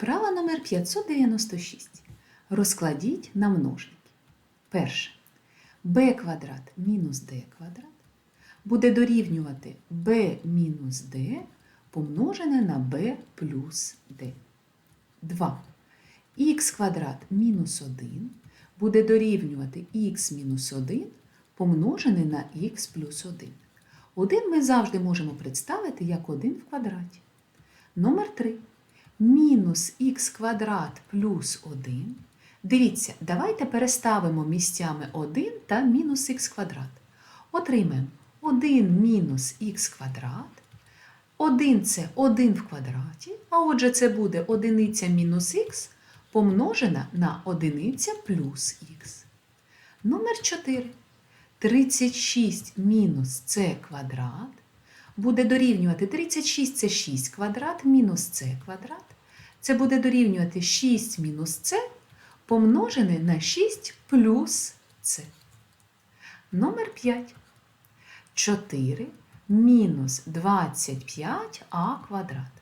Вправа номер 596. Розкладіть на множники. Перше. b квадрат мінус d квадрат буде дорівнювати b мінус d помножене на b плюс d. 2. х квадрат мінус 1 буде дорівнювати х мінус 1 помножене на х плюс 1. 1 ми завжди можемо представити як 1 в квадраті. Номер 3. Мінус х квадрат плюс 1. Дивіться, давайте переставимо місцями 1 та мінус х квадрат. Отримаємо 1 мінус х квадрат. 1 це 1 в квадраті, а отже, це буде 1 мінус х помножена на 1 плюс х. Номер 4. 36 мінус c квадрат буде дорівнювати 36 це 6 квадрат мінус c квадрат. Це буде дорівнювати 6 мінус c помножене на 6 плюс c. Номер 5. 4 мінус 25а квадрат.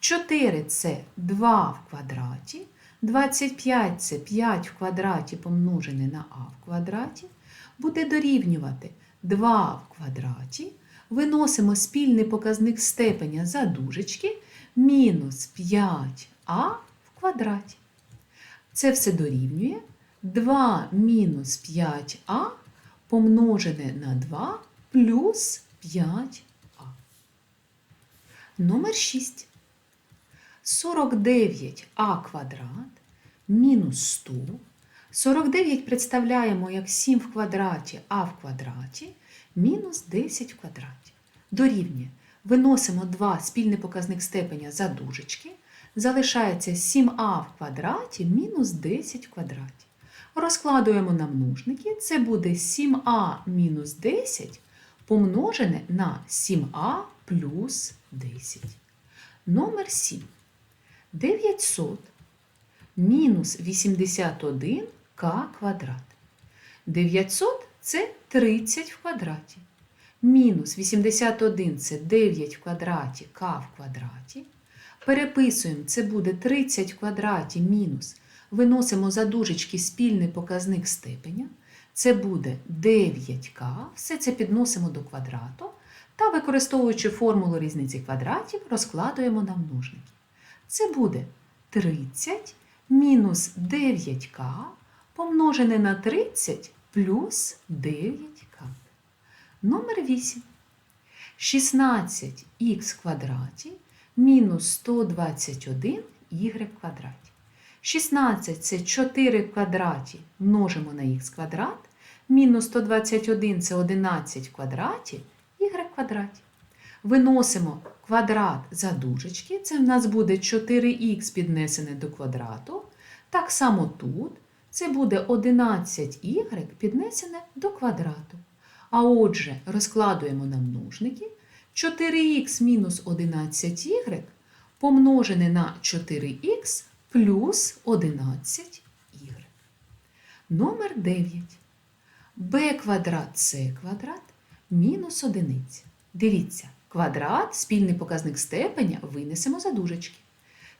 4 це 2 в квадраті. 25 це 5 в квадраті помножене на а в квадраті. Буде дорівнювати 2 в квадраті. Виносимо спільний показник степеня за дужечки мінус 5а в квадраті. Це все дорівнює 2 мінус 5а помножене на 2 плюс 5а. Номер 6. 49а квадрат мінус 100. 49 представляємо як 7 в квадраті а в квадраті мінус 10 в квадраті. Дорівнює. Виносимо 2 спільний показник степеня за дужечки. Залишається 7а в квадраті мінус 10 в квадраті. Розкладуємо на множники. Це буде 7а мінус 10 помножене на 7а плюс 10. Номер 7. 900 мінус 81 к квадрат. 900 це 30 в квадраті. Мінус 81 це 9 в квадраті к в квадраті. Переписуємо, це буде 30 в квадраті мінус. Виносимо за дужечки спільний показник степеня. Це буде 9к. Все це підносимо до квадрату. Та, використовуючи формулу різниці квадратів, розкладуємо на множники. Це буде 30 мінус 9к помножене на 30 плюс 9к. Номер 8. 16х в квадраті мінус 121 y квадраті. 16 це 4 квадраті множимо на х квадрат, мінус 121 це 11 в квадраті, y квадраті. Виносимо квадрат за дужечки, це в нас буде 4х піднесене до квадрату. Так само тут це буде 11y піднесене до квадрату. А отже, розкладуємо на множники 4х мінус 11y помножене на 4х плюс 11y. Номер 9. b квадрат c квадрат мінус 1. Дивіться, квадрат, спільний показник степеня винесемо за дужечки.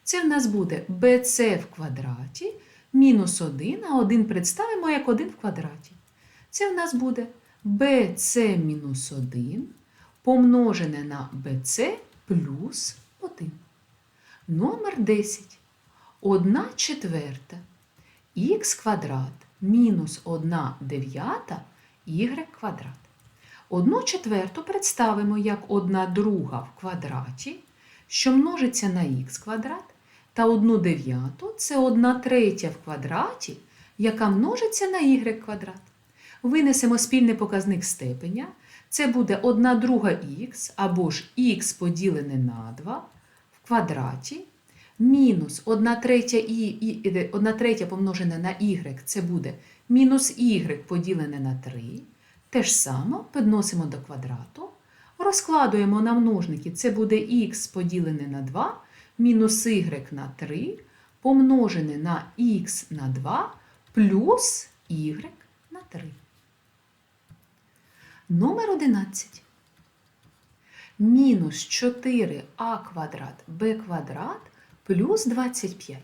Це в нас буде bc в квадраті мінус 1, а 1 представимо як 1 в квадраті. Це в нас буде bc мінус 1 помножене на bc плюс 1. Номер 10. 1 четверта х квадрат мінус 1 дев'ята y квадрат. 1 четверту представимо як 1 друга в квадраті, що множиться на х квадрат, та 1 дев'яту це 1 третя в квадраті, яка множиться на y квадрат. Винесемо спільний показник степеня. Це буде 1 друга х або ж х поділене на 2 в квадраті. Мінус 1 третя, і, і, 1 третя помножене на y це буде мінус y поділене на 3. Те ж саме підносимо до квадрату. Розкладуємо на множники, це буде х поділене на 2, мінус y на 3, помножене на х на 2 плюс y на 3. Номер 11. Мінус 4а квадрат b квадрат плюс 25.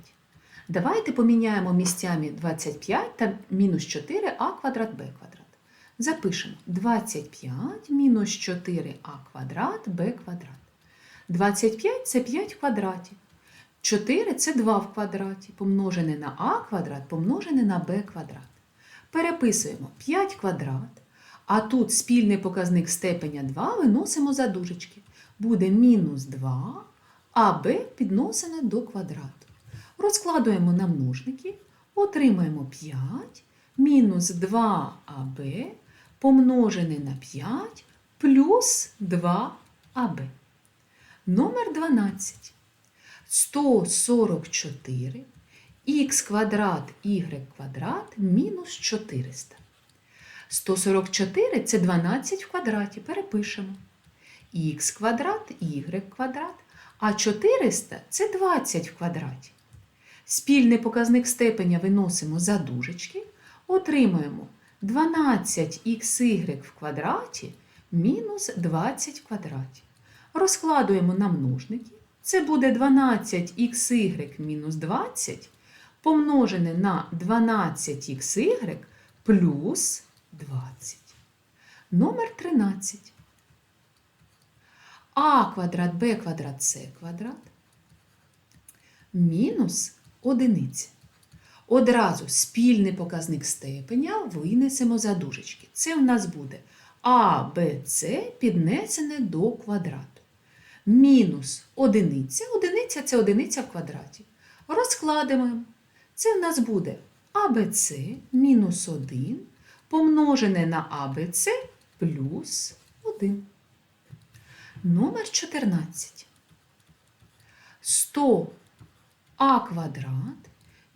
Давайте поміняємо місцями 25 та мінус 4а квадрат b квадрат. Запишемо 25 мінус 4а квадрат b квадрат. 25 це 5 в квадраті. 4 це 2 в квадраті, помножене на а квадрат, помножене на b квадрат. Переписуємо 5 квадрат, а тут спільний показник степеня 2 виносимо за дужечки. Буде мінус 2, а b підносене до квадрату. Розкладуємо на множники, отримаємо 5 мінус 2аб помножене на 5 плюс 2аб. Номер 12. 144 х квадрат y квадрат мінус 400. 144 це 12 в квадраті. Перепишемо. х квадрат, y квадрат, а 400 це 20 в квадраті. Спільний показник степеня виносимо за дужечки, отримуємо 12xy в квадраті мінус 20 в квадраті. Розкладуємо на множники. Це буде 12xy мінус 20 помножене на 12xy плюс 20. Номер 13. А квадрат Б квадрат С квадрат мінус одиниця. Одразу спільний показник степеня винесемо за дужечки. Це в нас буде А, піднесене до квадрату. Мінус одиниця. Одиниця це одиниця в квадраті. Розкладемо. Це в нас буде АБЦ мінус 1 помножене на АБЦ плюс 1. Номер 14. 100 а квадрат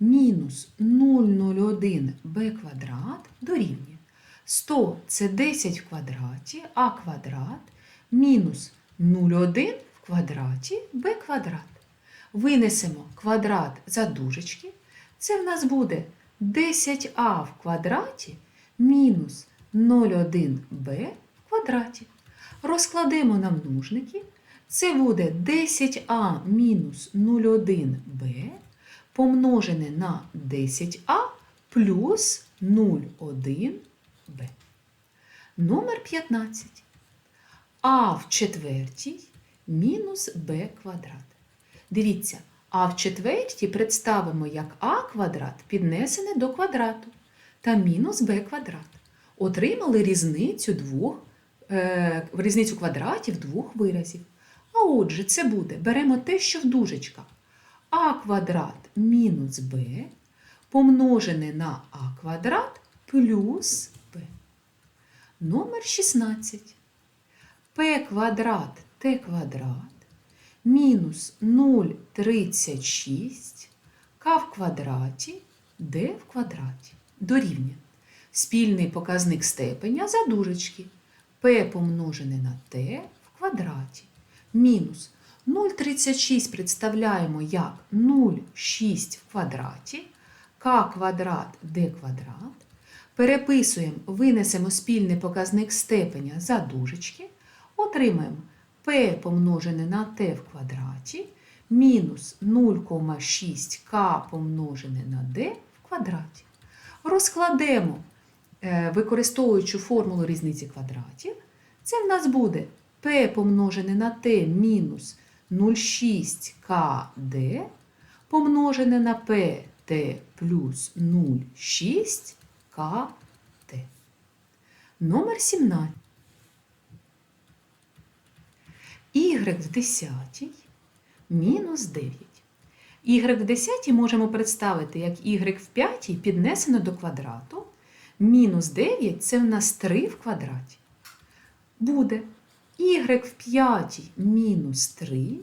мінус 001 b квадрат дорівнює 100 це 10 в квадраті, а квадрат мінус 0,1 в квадраті b квадрат. Винесемо квадрат за дужечки. Це в нас буде 10а в квадраті мінус 0,1b в квадраті. Розкладемо на множники. Це буде 10а мінус 0,1b помножене на 10а плюс 0,1b. Номер 15. А в четвертій мінус b квадрат. Дивіться, а в четвертій представимо як а квадрат піднесене до квадрату та мінус b квадрат. Отримали різницю двох, е, різницю квадратів двох виразів. А отже, це буде, беремо те, що в дужечках. а квадрат мінус b помножене на а квадрат плюс b. Номер 16. P квадрат t квадрат мінус 0,36 к в квадраті d в квадраті. Дорівнює. Спільний показник степеня за дужечки. P помножене на t в квадраті. Мінус 0,36 представляємо як 0,6 в квадраті, к квадрат d квадрат. Переписуємо, винесемо спільний показник степеня за дужечки, отримаємо p помножене на t в квадраті мінус 0,6k помножене на d в квадраті. Розкладемо, е, використовуючи формулу різниці квадратів, це в нас буде p помножене на t мінус 0,6kd помножене на pt плюс 0,6kt. Номер 17. Y в десятій мінус 9. Y в десятій можемо представити як y в п'ятій піднесено до квадрату. Мінус 9 це в нас 3 в квадраті. Буде y в п'ятій мінус 3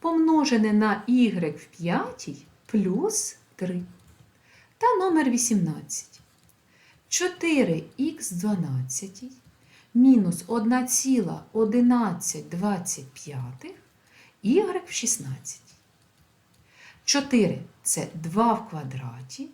помножене на y в п'ятій плюс 3. Та номер 18. 4х 12 мінус 1,1125 y в 16. 4 це 2 в квадраті,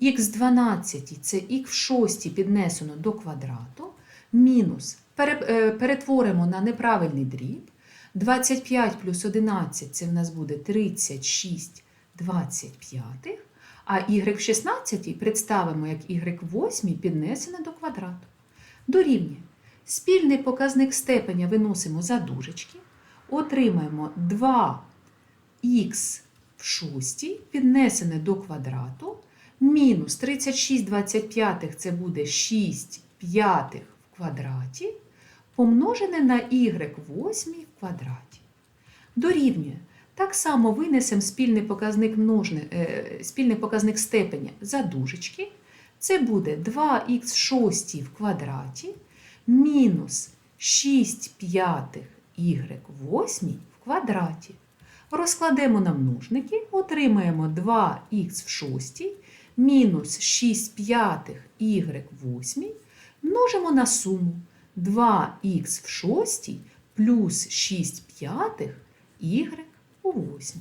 х 12 це х в 6 піднесено до квадрату, мінус е, перетворимо на неправильний дріб. 25 плюс 11 це в нас буде 36 25. А y в 16 представимо як y в 8 піднесене до квадрату. Дорівнює. Спільний показник степеня виносимо за дужечки. Отримаємо 2х в 6 піднесене до квадрату. Мінус 36 25 це буде 6 п'ятих в квадраті, помножене на y в 8 в квадраті. Дорівнює. Так само винесемо спільний показник, множни, е, спільний показник степеня за дужечки. Це буде 2х в 6 в квадраті мінус 6 п'ятих y в 8 в квадраті. Розкладемо на множники, отримаємо 2х в 6 мінус 6 п'ятих y в 8, множимо на суму 2х в 6 плюс 6 п'ятих y у 8.